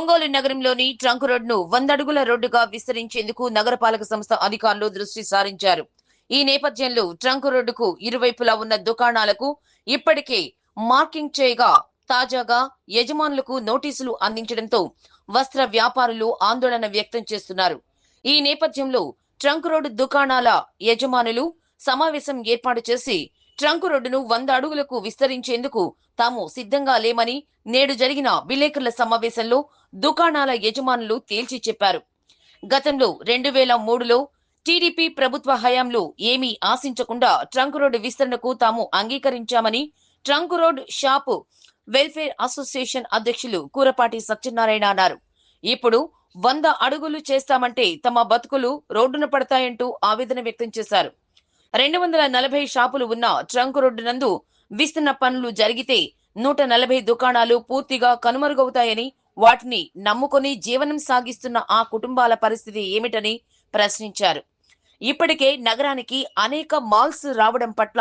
ఒంగోలు నగరంలోని ట్రంక్ రోడ్ను వందడుగుల రోడ్డుగా విస్తరించేందుకు నగరపాలక సంస్థ అధికారులు దృష్టి సారించారు. ఈ నేపథ్యంలో ట్రంక్ రోడ్డుకు ఇరువైపులా ఉన్న దుకాణాలకు ఇప్పటికే మార్కింగ్ చేయగా తాజాగా యజమానులకు నోటీసులు అందించడంతో వస్త్ర వ్యాపారులు ఆందోళన వ్యక్తం చేస్తున్నారు. ఈ నేపథ్యంలో ట్రంక్ రోడ్డు దుకాణాల యజమానులు సమావేశం ఏర్పాటు చేసి ట్రంక్ రోడ్డును వంద అడుగులకు విస్తరించేందుకు తాము సిద్ధంగా లేమని నేడు జరిగిన విలేకరుల సమావేశంలో దుకాణాల యజమానులు తేల్చి చెప్పారు. గతంలో రెండు వేల మూడులో టీడీపీ ప్రభుత్వ హయాంలో ఏమీ ఆశించకుండా ట్రంక్ రోడ్డు విస్తరణకు తాము అంగీకరించామని trunk road shop welfare association అధ్యక్షులు కూరపాటి సత్యనారాయణ అన్నారు. ఇప్పుడు వంద అడుగులు చేస్తామంటే తమ బతుకులు రోడ్డున పడతాయంటూ ఆవేదన వ్యక్తం చేశారు. రెండు వందల నలభై షాపులు ఉన్న ట్రంక్ రోడ్డు నందు విస్తరణ పనులు జరిగితే నూట నలభై దుకాణాలు పూర్తిగా కనుమరుగవుతాయని వాటిని నమ్ముకొని జీవనం సాగిస్తున్న ఆ కుటుంబాల పరిస్థితి ఏమిటని ప్రశ్నించారు. ఇప్పటికే నగరానికి అనేక మాల్స్ రావడం పట్ల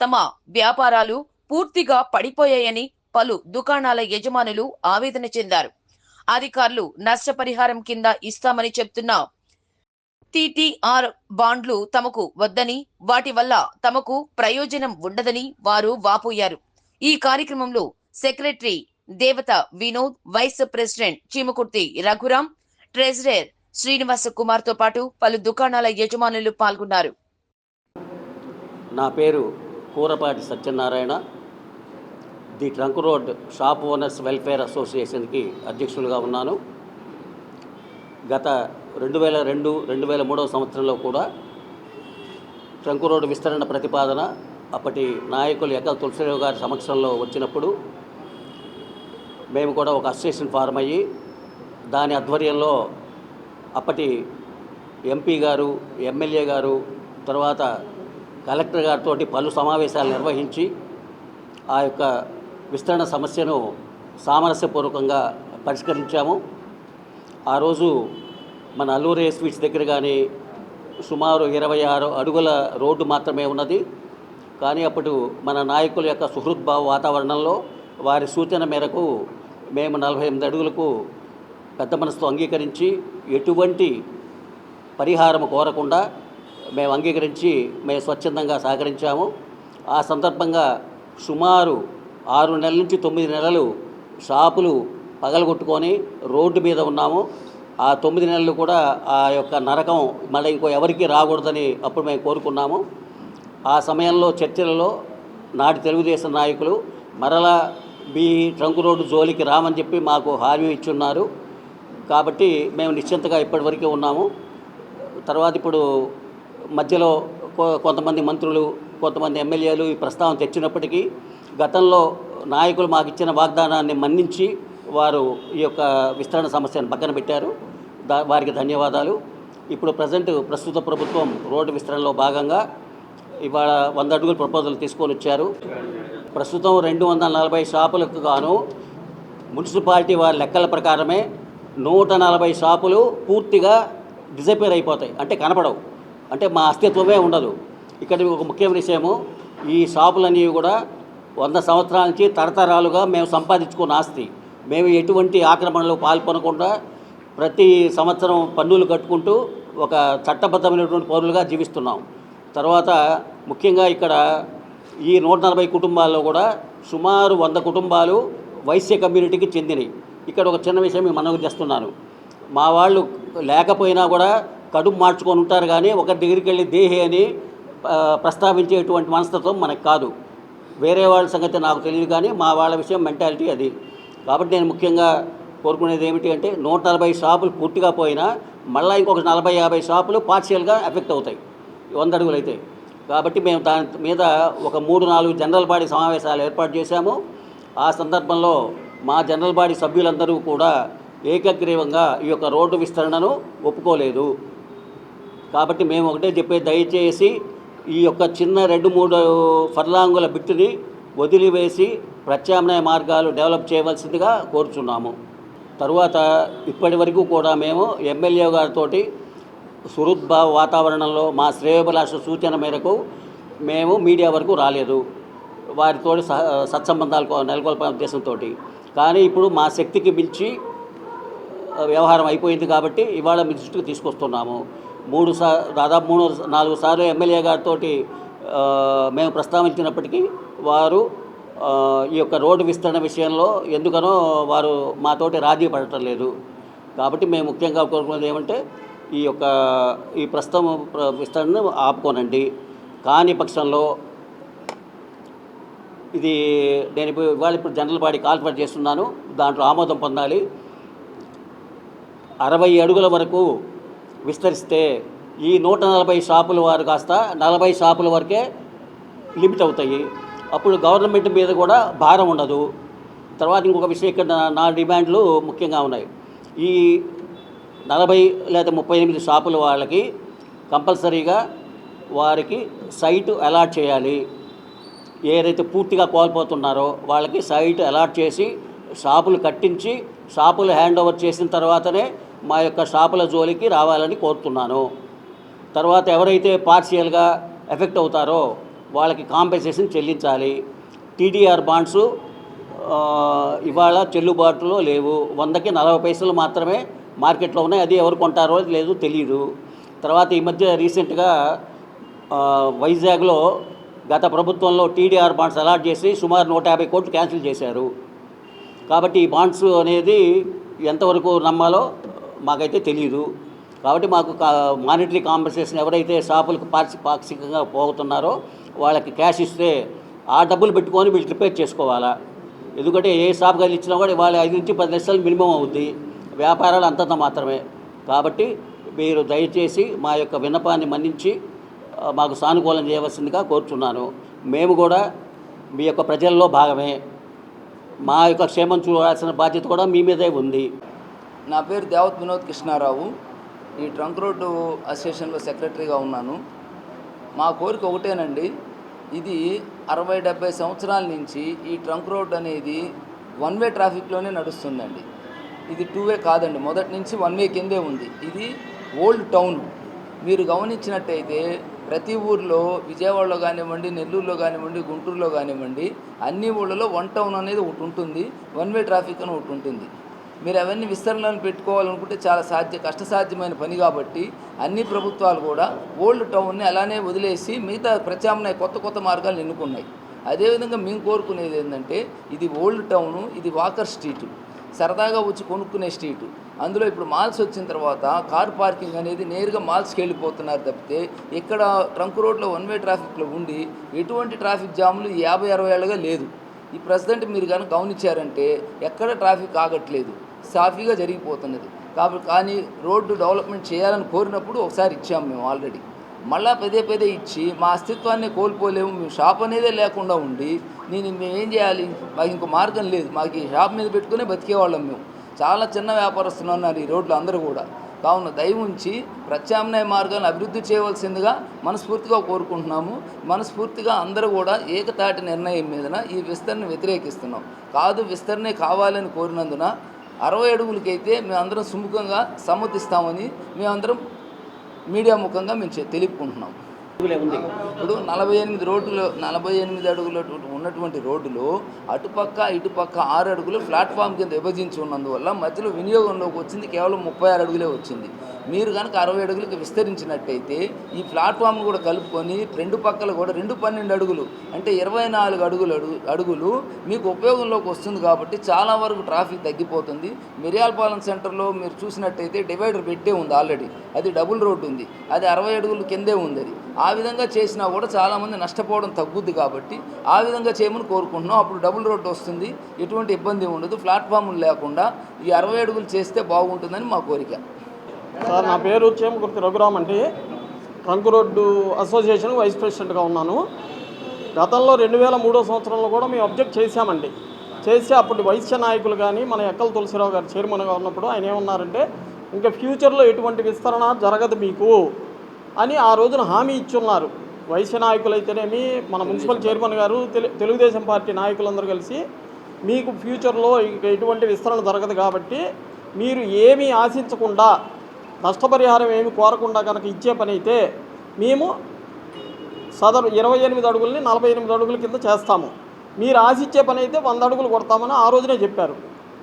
తమ వ్యాపారాలు పూర్తిగా పడిపోయాయని పలు దుకాణాల యజమానులు ఆవేదన చెందారు. అధికారులు నష్టపరిహారం కింద ఇస్తామని చెప్తున్న టిటిఆర్ బాండ్లు తమకు వద్దని వాటి వల్ల తమకు ప్రయోజనం ఉండదని వారు వాపోయారు. ఈ కార్యక్రమంలో secretary Devatha Vinod vice president Cheemakurthi Raghuram treasurer Srinivasa కుమార్తో పాటు పలు దుకాణాల యజమానులు పాల్గొన్నారు. నా పేరు Kurapati Satyanarayana. The trunk road shop owners welfare అసోసియేషన్కి అధ్యక్షులుగా ఉన్నాను. గత రెండు వేల రెండు రెండు వేల మూడవ సంవత్సరంలో కూడా ట్రంక్ రోడ్డు విస్తరణ ప్రతిపాదన అప్పటి నాయకులు ఎక్క తులసిరావు గారి సమక్షంలో వచ్చినప్పుడు మేము కూడా ఒక అసోసియేషన్ ఫారం అయ్యి దాని ఆధ్వర్యంలో అప్పటి ఎంపీ గారు ఎమ్మెల్యే గారు తర్వాత కలెక్టర్ గారితో పలు సమావేశాలు నిర్వహించి ఆ యొక్క విస్తరణ సమస్యను సామరస్యపూర్వకంగా పరిష్కరించాము. ఆ రోజు మన అల్లూరి స్వీట్స్ దగ్గర కానీ సుమారు ఇరవై ఆరు అడుగుల రోడ్డు మాత్రమే ఉన్నది. కానీ అప్పుడు మన నాయకుల యొక్క సుహృద్భావ వాతావరణంలో వారి సూచన మేరకు మేము నలభై ఎనిమిది అడుగులకు పెద్ద మనసుతో అంగీకరించి ఎటువంటి పరిహారం కోరకుండా మేము అంగీకరించి మేము స్వచ్ఛందంగా సహకరించాము. ఆ సందర్భంగా సుమారు ఆరు నెలల నుంచి తొమ్మిది నెలలు షాపులు పగలగొట్టుకొని రోడ్డు మీద ఉన్నాము. ఆ తొమ్మిది నెలలు కూడా ఆ యొక్క నరకం మళ్ళీ ఇంకో ఎవరికి రాకూడదని అప్పుడు మేము కోరుకున్నాము. ఆ సమయంలో చర్చలలో నాటి తెలుగుదేశం నాయకులు మరలా మీ ట్రంక్ రోడ్డు జోలికి రామని చెప్పి మాకు హామీ ఇచ్చున్నారు. కాబట్టి మేము నిశ్చింతగా ఇప్పటివరకే ఉన్నాము. తర్వాత ఇప్పుడు మధ్యలో కొంతమంది మంత్రులు కొంతమంది ఎమ్మెల్యేలు ఈ ప్రస్తావన తెచ్చినప్పటికీ గతంలో నాయకులు మాకు ఇచ్చిన వాగ్దానాన్ని మన్నించి వారు ఈ యొక్క విస్తరణ సమస్యను పక్కన పెట్టారు. వారికి ధన్యవాదాలు. ఇప్పుడు ప్రజెంట్ ప్రస్తుత ప్రభుత్వం రోడ్డు విస్తరణలో భాగంగా ఇవాళ వంద అడుగుల ప్రపోజల్ తీసుకొని వచ్చారు. ప్రస్తుతం రెండు వందల నలభై షాపులకు గాను మున్సిపాలిటీ వారి లెక్కల ప్రకారమే నూట నలభై షాపులు పూర్తిగా డిజపేర్ అయిపోతాయి. అంటే కనపడవు. అంటే మా అస్తిత్వమే ఉండదు. ఇక్కడ ఒక ముఖ్యమైన విషయము ఈ షాపులన్నీ కూడా వంద సంవత్సరాల నుంచి తరతరాలుగా మేము సంపాదించుకున్న ఆస్తి. మేము ఎటువంటి ఆక్రమణలో పాల్పొనకుండా ప్రతి సంవత్సరం పన్నులు కట్టుకుంటూ ఒక చట్టబద్ధమైనటువంటి పౌరులుగా జీవిస్తున్నాం. తర్వాత ముఖ్యంగా ఇక్కడ ఈ నూట నలభై కుటుంబాల్లో కూడా సుమారు వంద కుటుంబాలు వైశ్య కమ్యూనిటీకి చెందినవి. ఇక్కడ ఒక చిన్న విషయం మీకు మనవి చేస్తున్నాను. మా వాళ్ళు లేకపోయినా కూడా కడుపు మార్చుకొని ఉంటారు కానీ ఒక దగ్గరికి వెళ్ళి దేహి అని ప్రస్తావించేటువంటి మనస్తత్వం మనకు కాదు. వేరే వాళ్ళ సంగతి నాకు తెలియదు కానీ మా వాళ్ళ విషయం మెంటాలిటీ అది. కాబట్టి నేను ముఖ్యంగా కోరుకునేది ఏమిటి అంటే నూట నలభై షాపులు పూర్తిగా పోయినా మళ్ళీ ఇంకొక నలభై యాభై షాపులు పార్షియల్గా ఎఫెక్ట్ అవుతాయి. వంద అడుగులు అయితే. కాబట్టి మేము దాని మీద ఒక మూడు నాలుగు జనరల్ బాడీ సమావేశాలు ఏర్పాటు చేశాము. ఆ సందర్భంలో మా జనరల్ బాడీ సభ్యులందరూ కూడా ఏకగ్రీవంగా ఈ యొక్క రోడ్డు విస్తరణను ఒప్పుకోలేదు. కాబట్టి మేము ఒకటే చెప్పే దయచేసి ఈ యొక్క చిన్న రెండు మూడు ఫర్లాంగుల బిట్టుని వదిలివేసి ప్రత్యామ్నాయ మార్గాలు డెవలప్ చేయవలసిందిగా కోరుచున్నాము. తరువాత ఇప్పటి వరకు కూడా మేము ఎమ్మెల్యే గారితో సుహృద్భావ వాతావరణంలో మా శ్రేయోభిలాష సూచన మేరకు మేము మీడియా వరకు రాలేదు. వారితో సహ సత్సంబంధాలు నెలకొల్పే ఉద్దేశంతో కానీ ఇప్పుడు మా శక్తికి మించి వ్యవహారం అయిపోయింది కాబట్టి ఇవాళ మీ దృష్టికి తీసుకొస్తున్నాము. మూడు సా దాదాపు మూడు నాలుగు సార్లు ఎమ్మెల్యే గారితో మేము ప్రస్తావించినప్పటికీ వారు ఈ యొక్క రోడ్డు విస్తరణ విషయంలో ఎందుకనో వారు మాతోటి రాజీ పడటం లేదు. కాబట్టి మేము ముఖ్యంగా కోరుకున్నది ఏమంటే ఈ యొక్క ఈ ప్రస్తుతం విస్తరణను ఆపుకోనండి. కాని పక్షంలో ఇది నేను ఇప్పుడు ఇవాళ ఇప్పుడు జనరల్ బాడీ కాల్ఫర్ చేస్తున్నాను. దాంట్లో ఆమోదం పొందాలి. అరవై అడుగుల వరకు విస్తరిస్తే ఈ నూట నలభై షాపుల వారు కాస్త నలభై షాపుల వరకే లిమిట్ అవుతాయి. అప్పుడు గవర్నమెంట్ మీద కూడా భారం ఉండదు. తర్వాత ఇంకొక విషయం ఇక్కడ నా- డిమాండ్లు ముఖ్యంగా ఉన్నాయి. ఈ నలభై లేదా ముప్పై ఎనిమిది షాపుల వాళ్ళకి కంపల్సరీగా వారికి సైటు అలాట్ చేయాలి. ఏదైతే పూర్తిగా కోల్పోతున్నారో వాళ్ళకి సైట్ అలాట్ చేసి షాపులు కట్టించి షాపులు హ్యాండ్ ఓవర్ చేసిన తర్వాతనే మా యొక్క షాపుల జోలికి రావాలని కోరుతున్నాను. తర్వాత ఎవరైతే పార్షియల్గా ఎఫెక్ట్ అవుతారో వాళ్ళకి కాంపెన్సేషన్ చెల్లించాలి. టీడీఆర్ బాండ్స్ ఇవాళ చెల్లుబాటులో లేవు. వందకి నలభై పైసలు మాత్రమే మార్కెట్లో ఉన్నాయి. అది ఎవరు కొంటారో లేదు తెలియదు తర్వాత ఈ మధ్య రీసెంట్గా వైజాగ్లో గత ప్రభుత్వంలో టీడీఆర్ బాండ్స్ అలాట్ చేసి సుమారు నూట యాభై కోట్లు క్యాన్సిల్ చేశారు. కాబట్టి ఈ బాండ్స్ అనేది ఎంతవరకు నమ్మాలో మాకైతే తెలియదు కాబట్టి మాకు మానిటరీ కాంపెన్సేషన్ ఎవరైతే షాపులకు పార్సి పాక్షికంగా పోతున్నారో వాళ్ళకి క్యాష్ ఇస్తే ఆ డబ్బులు పెట్టుకొని వీళ్ళు రిపేర్ చేసుకోవాలా. ఎందుకంటే ఏ షాప్ కానీ ఇచ్చినా కూడా వాళ్ళ ఐదు నుంచి పది లక్షలు మినిమం అవుద్ది. వ్యాపారాలు అంతంత మాత్రమే. కాబట్టి మీరు దయచేసి మా యొక్క విన్నపాన్ని మన్నించి మాకు సానుకూలం చేయవలసిందిగా కోరుచున్నాను. మేము కూడా మీ యొక్క ప్రజల్లో భాగమే. మా యొక్క క్షేమం చూడాల్సిన బాధ్యత కూడా మీ మీదే ఉంది. నా పేరు దేవత్ వినోద్ కృష్ణారావు. ఈ ట్రంక్ రోడ్డు అసోసియేషన్లో సెక్రటరీగా ఉన్నాను. మా కోరిక ఒకటేనండి. ఇది అరవై డెబ్బై సంవత్సరాల నుంచి ఈ ట్రంక్ రోడ్ అనేది వన్ వే ట్రాఫిక్లోనే నడుస్తుందండి. ఇది టూ వే కాదండి. మొదటి నుంచి వన్ వే కిందే ఉంది. ఇది ఓల్డ్ టౌన్. మీరు గమనించినట్టయితే ప్రతి ఊర్లో విజయవాడలో కానివ్వండి నెల్లూరులో కానివ్వండి గుంటూరులో కానివ్వండి అన్ని ఊళ్ళలో వన్ టౌన్ అనేది ఒకటి ఉంటుంది. వన్ వే ట్రాఫిక్ అని ఒకటి ఉంటుంది. మీరు అవన్నీ విస్తరణలను పెట్టుకోవాలనుకుంటే చాలా సాధ్య కష్టసాధ్యమైన పని కాబట్టి అన్ని ప్రభుత్వాలు కూడా ఓల్డ్ టౌన్ని అలానే వదిలేసి మిగతా ప్రత్యామ్నాయ కొత్త కొత్త మార్గాలు ఎన్నుకున్నాయి. అదేవిధంగా మేము కోరుకునేది ఏంటంటే ఇది ఓల్డ్ టౌను ఇది వాకర్ స్ట్రీటు. సరదాగా వచ్చి కొనుక్కునే స్ట్రీటు. అందులో ఇప్పుడు మాల్స్ వచ్చిన తర్వాత కార్ పార్కింగ్ అనేది నేరుగా మాల్స్కి వెళ్ళిపోతున్నారు తప్పితే ఇక్కడ ట్రంక్ రోడ్లో వన్ వే ట్రాఫిక్లో ఉండి ఎటువంటి ట్రాఫిక్ జాములు యాభై అరవై ఏళ్ళగా లేదు. ఈ ప్రెసిడెంట్ మీరు కనుక గమనించారంటే ఎక్కడ ట్రాఫిక్ ఆగట్లేదు. సాఫీగా జరిగిపోతున్నది. కాబట్టి కానీ రోడ్డు డెవలప్మెంట్ చేయాలని కోరినప్పుడు ఒకసారి ఇచ్చాము మేము ఆల్రెడీ. మళ్ళా పదే పదే ఇచ్చి మా అస్తిత్వాన్ని కోల్పోలేము మేము షాప్ అనేదే లేకుండా ఉండి నేను మేము ఏం చేయాలి? మాకు ఇంకో మార్గం లేదు. మాకు ఈ షాప్ మీద పెట్టుకునే బతికేవాళ్ళం మేము. చాలా చిన్న వ్యాపారస్తులు ఉన్నారు ఈ రోడ్లు అందరూ కూడా. కావున దయ ఉంచి ప్రత్యామ్నాయ మార్గాలను అభివృద్ధి చేయవలసిందిగా మనస్ఫూర్తిగా కోరుకుంటున్నాము. మనస్ఫూర్తిగా అందరూ కూడా ఏకతాటి నిర్ణయం మీదన ఈ విస్తరణ వ్యతిరేకిస్తున్నాం. కాదు విస్తరణే కావాలని కోరినందున అరవై అడుగులకైతే మేమందరం సుముఖంగా సమ్మతిస్తామని మేమందరం మీడియా ముఖంగా మేము తెలుపుకుంటున్నాం ఇప్పుడు నలభై ఎనిమిది రోడ్లు నలభై ఎనిమిది అడుగుల ఉన్నటువంటి రోడ్డులో అటుపక్క ఇటుపక్క ఆరు అడుగులు ప్లాట్ఫామ్ కింద విభజించి ఉన్నందువల్ల మధ్యలో వినియోగంలోకి వచ్చింది కేవలం ముప్పై ఆరు అడుగులే వచ్చింది. మీరు కనుక అరవై అడుగులకు విస్తరించినట్టయితే ఈ ప్లాట్ఫామ్ కూడా కలుపుకొని రెండు పక్కల కూడా రెండు పన్నెండు అడుగులు అంటే ఇరవై నాలుగు అడుగులు అడుగు అడుగులు మీకు ఉపయోగంలోకి వస్తుంది కాబట్టి చాలా వరకు ట్రాఫిక్ తగ్గిపోతుంది. మిరియాలపాలెం సెంటర్లో మీరు చూసినట్టయితే డివైడర్ పెట్టే ఉంది ఆల్రెడీ. అది డబుల్ రోడ్డు ఉంది. అది అరవై అడుగులు కిందే ఉంది అది. ఆ విధంగా చేసినా కూడా చాలామంది నష్టపోవడం తగ్గుద్ది కాబట్టి ఆ విధంగా చేయమని కోరుకుంటున్నాం. అప్పుడు డబుల్ రోడ్ వస్తుంది. ఎటువంటి ఇబ్బంది ఉండదు. ప్లాట్ఫామ్లు లేకుండా ఈ అరవై అడుగులు చేస్తే బాగుంటుందని మా కోరిక. సార్ నా పేరు చేమకుర్తి రఘురామ్ అండి. ట్రంక్ రోడ్డు అసోసియేషన్ వైస్ ప్రెసిడెంట్గా ఉన్నాను. గతంలో రెండు వేల మూడో సంవత్సరంలో కూడా మేము అబ్జెక్ట్ చేశామండి. చేసి అప్పుడు వైశ్య నాయకులు కానీ మన ఎక్కల తులసిరావు గారు చైర్మన్గా ఉన్నప్పుడు ఆయన ఏమన్నారంటే ఇంకా ఫ్యూచర్లో ఎటువంటి విస్తరణ జరగదు మీకు అని ఆ రోజున హామీ ఇచ్చున్నారు. వైశ్య నాయకులు అయితేనేమి మన మున్సిపల్ చైర్మన్ గారు తెలు- తెలుగుదేశం పార్టీ నాయకులందరూ కలిసి మీకు ఫ్యూచర్లో ఎటువంటి విస్తరణ జరగదు కాబట్టి మీరు ఏమీ ఆశించకుండా నష్టపరిహారం ఏమి కోరకుండా కనుక ఇచ్చే పని అయితే మేము సదరు ఇరవై ఎనిమిది అడుగుల్ని నలభై ఎనిమిది అడుగుల కింద చేస్తాము. మీరు ఆశిచ్చే పని అయితే వంద అడుగులు కొడతామని ఆ రోజునే చెప్పారు.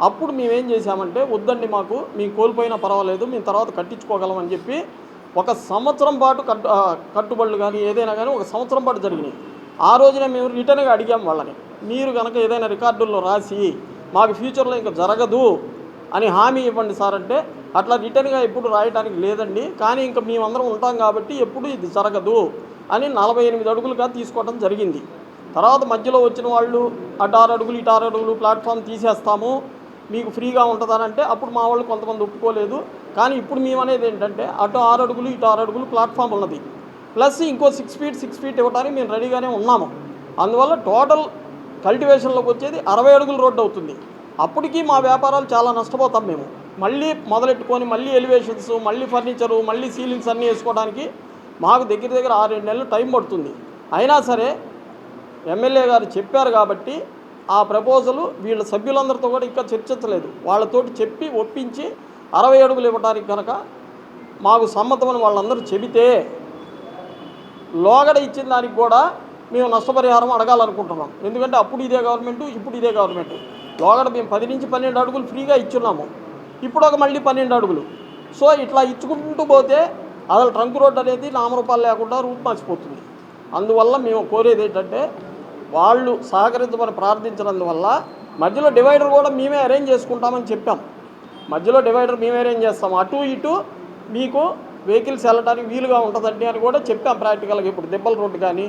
అప్పుడు మేమేం చేశామంటే వద్దండి మాకు మేము కోల్పోయినా పర్వాలేదు మేము తర్వాత కట్టించుకోగలం అని చెప్పి ఒక సంవత్సరం పాటు కట్టు కట్టుబడులు కానీ ఏదైనా కానీ ఒక సంవత్సరం పాటు జరిగినాయి. ఆ రోజునే మేము రిటర్న్గా అడిగాం వాళ్ళని. మీరు కనుక ఏదైనా రికార్డుల్లో రాసి మాకు ఫ్యూచర్లో ఇంకా జరగదు అని హామీ ఇవ్వండి సార్ అంటే అట్లా రిటర్న్గా ఎప్పుడు రాయడానికి లేదండి. కానీ ఇంకా మేమందరం ఉంటాం కాబట్టి ఎప్పుడు ఇది జరగదు అని నలభై ఎనిమిది అడుగులుగా తీసుకోవడం జరిగింది. తర్వాత మధ్యలో వచ్చిన వాళ్ళు అటు ఆరు అడుగులు ఇటు ఆరు అడుగులు ప్లాట్ఫామ్ తీసేస్తాము మీకు ఫ్రీగా ఉంటుందనంటే అప్పుడు మా వాళ్ళు కొంతమంది ఒప్పుకోలేదు. కానీ ఇప్పుడు మేము అనేది ఏంటంటే అటు ఆరు అడుగులు ఇటు ఆరు అడుగులు ప్లాట్ఫామ్ ఉన్నది. ప్లస్ ఇంకో సిక్స్ ఫీట్ సిక్స్ ఫీట్ ఇవ్వడానికి మేము రెడీగానే ఉన్నాము. అందువల్ల టోటల్ కల్టివేషన్లోకి వచ్చేది అరవై అడుగుల రోడ్డు అవుతుంది. అప్పటికి మా వ్యాపారాలు చాలా నష్టపోతాం మేము. మళ్ళీ మొదలెట్టుకొని మళ్ళీ ఎలివేషన్స్ మళ్ళీ ఫర్నిచరు మళ్ళీ సీలింగ్స్ అన్నీ వేసుకోవడానికి మాకు దగ్గర దగ్గర ఆరేడు నెలలు టైం పడుతుంది. అయినా సరే ఎమ్మెల్యే గారు చెప్పారు కాబట్టి ఆ ప్రపోజలు వీళ్ళ సభ్యులందరితో కూడా ఇంకా చర్చించలేదు. వాళ్ళతోటి చెప్పి ఒప్పించి అరవై అడుగులు ఇవ్వడానికి కనుక మాకు సమ్మతమని వాళ్ళందరూ చెబితే లోగడ ఇచ్చిన దానికి కూడా మేము నష్టపరిహారం అడగాలనుకుంటున్నాం. ఎందుకంటే అప్పుడు ఇదే గవర్నమెంట్ ఇప్పుడు ఇదే గవర్నమెంట్. లోగడ మేము పది నుంచి పన్నెండు అడుగులు ఫ్రీగా ఇచ్చున్నాము. ఇప్పుడు ఒక మళ్ళీ పన్నెండు అడుగులు. సో ఇట్లా ఇచ్చుకుంటూ పోతే అసలు ట్రంక్ రోడ్ అనేది నామరూపాలు లేకుండా రూపు మార్చిపోతుంది. అందువల్ల మేము కోరేది ఏంటంటే వాళ్ళు సహకరించమని ప్రార్థించినందువల్ల మధ్యలో డివైడర్ కూడా మేమే అరేంజ్ చేసుకుంటామని చెప్పాం. మధ్యలో డివైడర్ మేమే అరేంజ్ చేస్తాం. అటు ఇటు మీకు వెహికల్స్ వెళ్ళడానికి వీలుగా ఉంటుందండి అని కూడా చెప్పాం ప్రాక్టికల్గా. ఇప్పుడు దెబ్బల రోడ్డు కానీ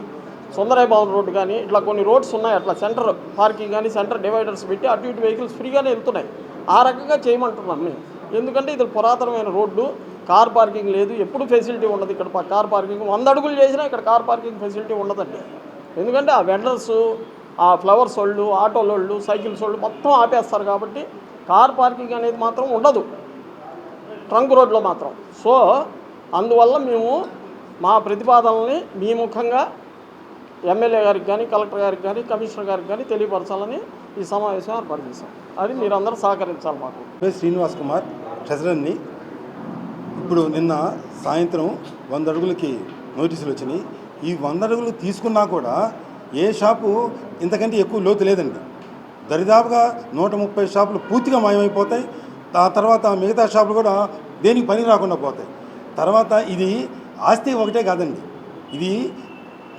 సుందరాయ భవన్ రోడ్డు కానీ ఇట్లా కొన్ని రోడ్స్ ఉన్నాయి. అట్లా సెంటర్ పార్కింగ్ కానీ సెంటర్ డివైడర్స్ పెట్టి అటు ఇటు వెహికల్స్ ఫ్రీగానే వెళ్తున్నాయి. ఆ రకంగా చేయమంటున్నాం మేము ఎందుకంటే ఇది పురాతనమైన రోడ్డు కార్ పార్కింగ్ లేదు. ఎప్పుడు ఫెసిలిటీ ఉండదు ఇక్కడ కార్ పార్కింగ్. వంద అడుగులు చేసినా ఇక్కడ కార్ పార్కింగ్ ఫెసిలిటీ ఉండదండి. ఎందుకంటే ఆ వెండర్స్ ఆ ఫ్లవర్స్ వాళ్ళు ఆటోల వాళ్ళు సైకిల్స్ వాళ్ళు మొత్తం ఆపేస్తారు కాబట్టి కార్ పార్కింగ్ అనేది మాత్రం ఉండదు. ట్రంక్ రోడ్లో మాత్రం. సో అందువల్ల మేము మా ప్రతిపాదనల్ని మీ ముఖంగా ఎమ్మెల్యే గారికి కానీ కలెక్టర్ గారికి కానీ కమిషనర్ గారికి కానీ తెలియపరచాలని ఈ సమావేశం ఏర్పాటు చేశాం. అది మీరందరూ సహకరించాలి మాకు. శ్రీనివాస్ కుమార్ ట్రెజరర్ని. ఇప్పుడు నిన్న సాయంత్రం వంద అడుగులకి నోటీసులు వచ్చినాయి. ఈ వంద అడుగులు తీసుకున్నా కూడా ఏ షాపు ఇంతకంటే ఎక్కువ లోతు లేదండి. దరిదాపుగా నూట ముప్పై షాపులు పూర్తిగా మాయమైపోతాయి. ఆ తర్వాత మిగతా షాపులు కూడా దేనికి పని రాకుండా పోతాయి. తర్వాత ఇది ఆస్తి ఒకటే కాదండి. ఇది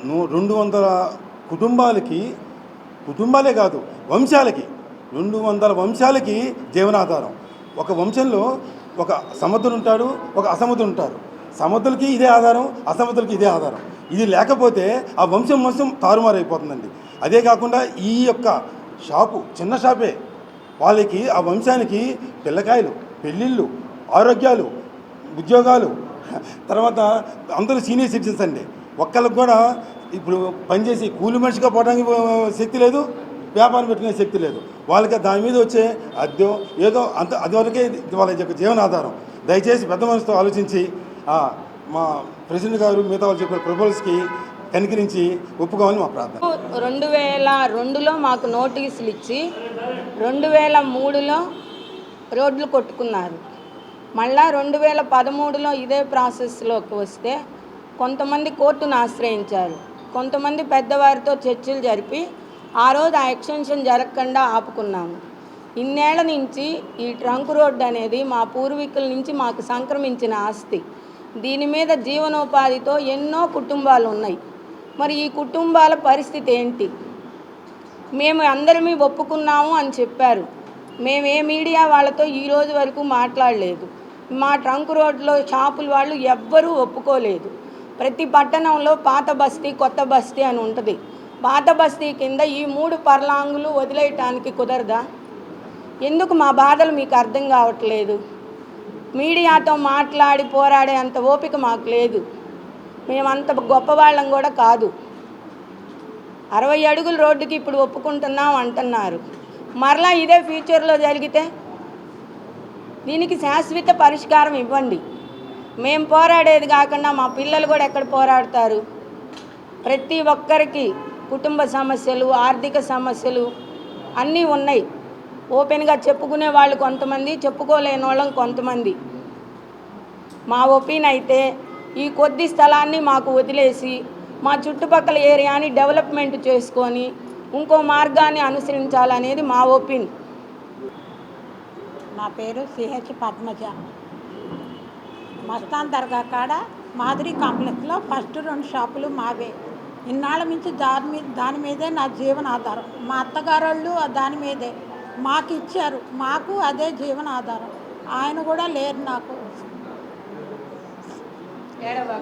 రెండు వందల కుటుంబాలకి కుటుంబాలే కాదు వంశాలకి రెండు వందల వంశాలకి జీవనాధారం. ఒక వంశంలో ఒక సముద్రుడు ఉంటాడు ఒక అసముద్రుడు ఉంటారు సముద్రులకి ఇదే ఆధారం అసముద్రులకి ఇదే ఆధారం. ఇది లేకపోతే ఆ వంశం వంశం తారుమారైపోతుందండి. అదే కాకుండా ఈ యొక్క షాపు చిన్న షాపే. వాళ్ళకి ఆ వంశానికి పిల్లకాయలు పెళ్ళిళ్ళు ఆరోగ్యాలు ఉద్యోగాలు తర్వాత అందరూ సీనియర్ సిటిజన్స్ అండి. ఒక్కళ్ళకి కూడా ఇప్పుడు పనిచేసి కూలి మనిషిగా పోవడానికి శక్తి లేదు వ్యాపారం పెట్టుకునే శక్తి లేదు. వాళ్ళకి దాని మీద వచ్చే అద్దె ఏదో అంత అదివరకే వాళ్ళ యొక్క జీవనాధారం. దయచేసి పెద్ద మనసుతో ఆలోచించి మా ప్రెసిడెంట్ గారు మిగతా వాళ్ళు చెప్పిన ప్రపోజల్స్కి కనికరించి ఒప్పుకోవాలని మా ప్రార్థన. రెండు వేల రెండులో మాకు నోటీసులు ఇచ్చి రెండు వేల మూడులో రోడ్లు కొట్టుకున్నారు. మళ్ళా రెండు వేల పదమూడులో ఇదే ప్రాసెస్లోకి వస్తే కొంతమంది కోర్టును ఆశ్రయించారు. కొంతమంది పెద్దవారితో చర్చలు జరిపి ఆ రోజు ఆ ఎక్స్టెన్షన్ జరగకుండా ఆపుకున్నాము. ఇన్నేళ్ళ నుంచి ఈ ట్రంక్ రోడ్డు అనేది మా పూర్వీకుల నుంచి మాకు సంక్రమించిన ఆస్తి. దీని మీద జీవనోపాధితో ఎన్నో కుటుంబాలు ఉన్నాయి. మరి ఈ కుటుంబాల పరిస్థితి ఏంటి? మేము అందరమీ ఒప్పుకున్నాము అని చెప్పారు. మేము ఏ మీడియా వాళ్ళతో ఈ రోజు వరకు మాట్లాడలేదు. మా ట్రంక్ రోడ్లో షాపుల వాళ్ళు ఎవ్వరూ ఒప్పుకోలేదు. ప్రతి పట్టణంలో పాత బస్తీ కొత్త బస్తీ అని ఉంటుంది. పాత బస్తీ కింద ఈ మూడు పర్లాంగులు వదిలేయటానికి కుదరదా? ఎందుకు మా బాధలు మీకు అర్థం కావట్లేదు? మీడియాతో మాట్లాడి పోరాడే అంత ఓపిక మాకు లేదు. మేమంత గొప్పవాళ్ళం కూడా కాదు. అరవై అడుగుల రోడ్డుకి ఇప్పుడు ఒప్పుకుంటున్నాం అంటున్నారు. మరలా ఇదే ఫ్యూచర్లో జరిగితే? దీనికి శాశ్వత పరిష్కారం ఇవ్వండి. మేము పోరాడేది కాకుండా మా పిల్లలు కూడా ఎక్కడ పోరాడతారు? ప్రతి ఒక్కరికి కుటుంబ సమస్యలు ఆర్థిక సమస్యలు అన్నీ ఉన్నాయి. ఓపెన్గా చెప్పుకునే వాళ్ళు కొంతమంది చెప్పుకోలేని వాళ్ళం కొంతమంది. మా ఒపీన్ అయితే ఈ కొద్ది స్థలాన్ని మాకు వదిలేసి మా చుట్టుపక్కల ఏరియాని డెవలప్మెంట్ చేసుకొని ఇంకో మార్గాన్ని అనుసరించాలనేది మా ఒపీన్ నా పేరు సిహెచ్ పద్మజ. మస్తాన్ దర్గా కాడ మాదిరి కాంప్లెక్స్లో ఫస్ట్ రెండు షాపులు మావే. ఇన్నాళ్ళ నుంచి దాని మీద దాని మీదే నా జీవనాధారం. మా అత్తగారోళ్ళు దాని మీదే. మాకు ఇచ్చారు మాకు అదే జీవనాధారం. ఆయన కూడా లేరు నాకు.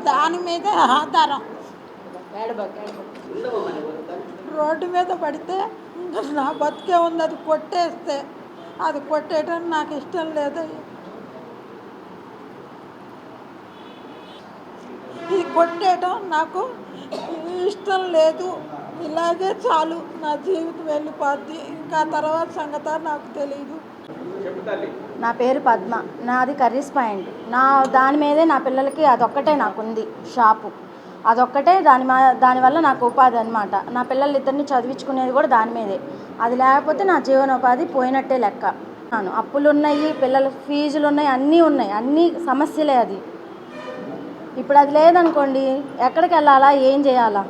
దాని మీదే ఆధారం. రోడ్డు మీద పడితే ఇంకా నా బతికే ఉంది. అది కొట్టేస్తే. అది కొట్టేయటం నాకు ఇష్టం లేదు. ఇది కొట్టేయటం నాకు ఇష్టం లేదు. ఇలాగే చాలు నా జీవితం వెళ్ళిపోద్ది. ఇంకా తర్వాత సంగతి నాకు తెలియదు నా పేరు పద్మ. నాది కర్రీస్ పాయింట్. నా దాని మీదే నా పిల్లలకి అదొక్కటే నాకు ఉంది షాపు. అదొక్కటే దాని మా దానివల్ల నాకు ఉపాధి అనమాట నా పిల్లలు ఇద్దరిని చదివించుకునేది కూడా దాని మీదే. అది లేకపోతే నా జీవనోపాధి పోయినట్టే లెక్క. నాను. అప్పులు ఉన్నాయి పిల్లల ఫీజులు ఉన్నాయి అన్నీ ఉన్నాయి. అన్నీ సమస్యలే అది. ఇప్పుడు అది లేదనుకోండి ఎక్కడికి వెళ్ళాలా ఏం చేయాలా?